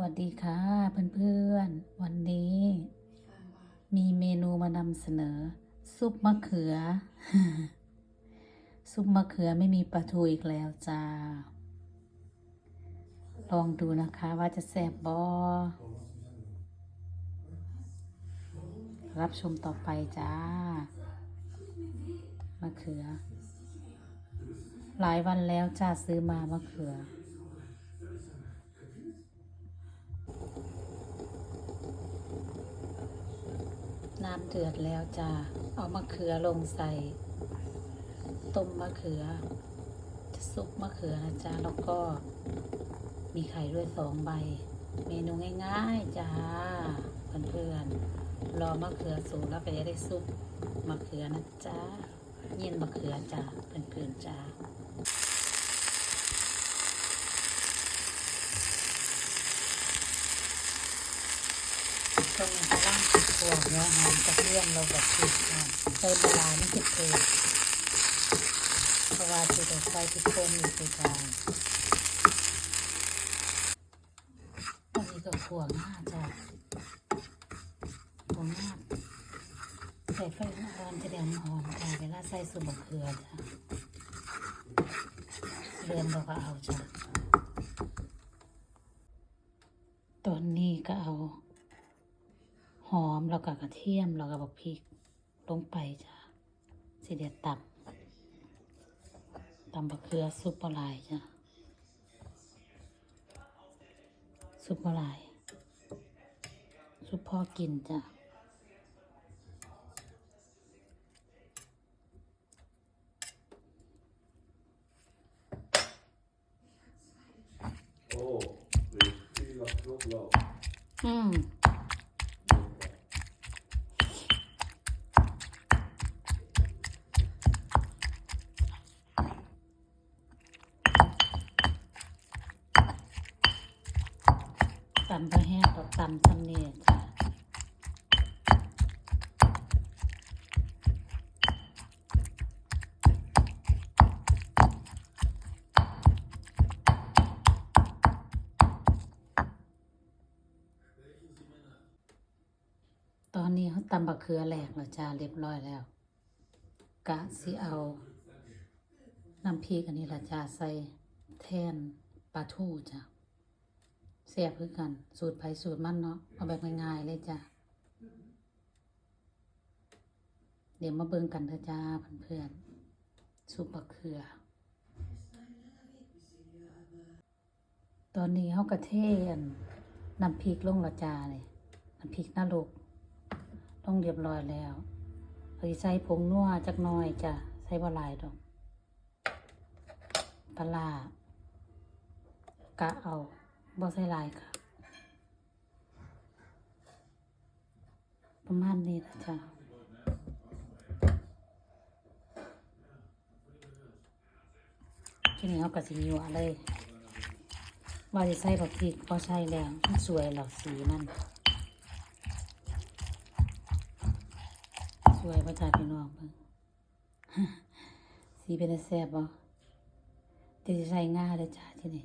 วัสดีค่ะเพื่อนๆ วันนี้ มีเมนูมานำเสนอ ซุปมะเขือ ซุปมะเขือไม่มีปลาทูอีกแล้วจ้า ลองดูนะคะว่าจะแซ่บบอรับชมต่อไปจ้ามะเขือ หลายวันแล้วจ้าซื้อมามะเขือ น้ำเดือดแล้วจ้า เอามะเขือลงใส่ ต้มมะเขือ จะซุปมะเขือนะจ้า แล้วก็มีไข่ด้วยสองใบ เมนูง่ายๆจ้า เพื่อนๆ รอมะเขือสุกแล้วก็จะได้ซุปมะเขือนะจ้า เย็นมะเขือจ้า เพื่อนๆจ้าตรงนี้ล่าง ตัวเนื้อหอมกระเทียมเราแบบติดนะใส่ปลาร้านี่ติดตัวเพราะว่าจะได้ใส่ติดโคนอยู่ติดกลางอันนี้ก็ขัวง่าจ้ะขัวง่าใส่ไฟอ่อนจะได้หอมจ้ะเวลาใส่สุบะเขือจ้ะเรือนเราก็เอาจ้ะตัวนี้ก็เอา หอมแล้วก็กระเทียมแล้วก็บักพริกลงไปจ้ะสิเด็ดตับตำบักเขือซุปปลาไหลายจ้ะซุปปลาไหลายซุปพ่อกินจ้ะ Oh, det är fyra knoplar. อืม ตำไปแห้งดอกตำทำเนี่ยจ้ะตอนนี้เขาตำบักเขือแหลกแล้วจ้าเรียบร้อยแล้ว กะสิเอาน้ำพริกอันนี้ละจ้าใส่แทนปลาทูจ้ะ เสียบคือกัน สูตรไผสูตรมันเนาะเอาแบบง่ายๆเลยจ้ะ เดี๋ยวมาเบิ่งกันเถอะจ้าเพื่อนๆซุปบักเขือ ตอนนี้เขากระเทนน้ำพริกลงละจ้าเลยน้ำพริกนรกต้องเรียบร้อยแล้วเอาใส่ผงนัวจักน่อยจ้ะใส่บะหลายดอกปลาร้ากะเอา บ่ใส่ลายค่ะ ประมาณนี้นะจ้ะที่นี้เขาก็สิยัวเลยว่าจะใส่บักพริกพอใส่แล้วมันสวยหรอกสีมันสวยประจาพี่น้องเบิ่งสีเป็นแซ่บบ่จะใส่ง่าเลยจ้าที่นี่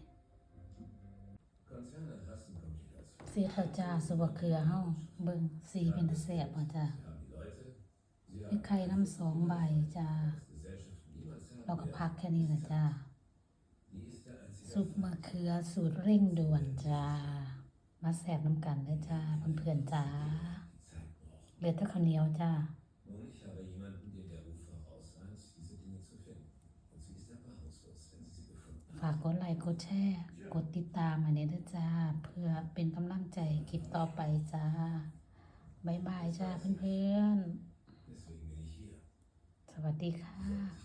สีเถาจ้าสุบะเขือเฮาเบิ่งสีเป็นตาแซ่บบ่จ้ามีไข่น้ำสองใบจ้าเราก็พักแค่นี้ละจ้าซุปมะเขือสูตรเร่งด่วนจ้า มาแซบน้ำกันเลยจ้าเพื่อนๆจ้าเหลือแต่ข้าวเหนียวจ้าฝากกดไลค์กดแชร์ กดติดตามอันนี้ด้วยจ้า เพื่อเป็นกำลังใจคลิปต่อไปจ้าบ๊ายบายจ้าเพื่อนๆ สวัสดีค่ะ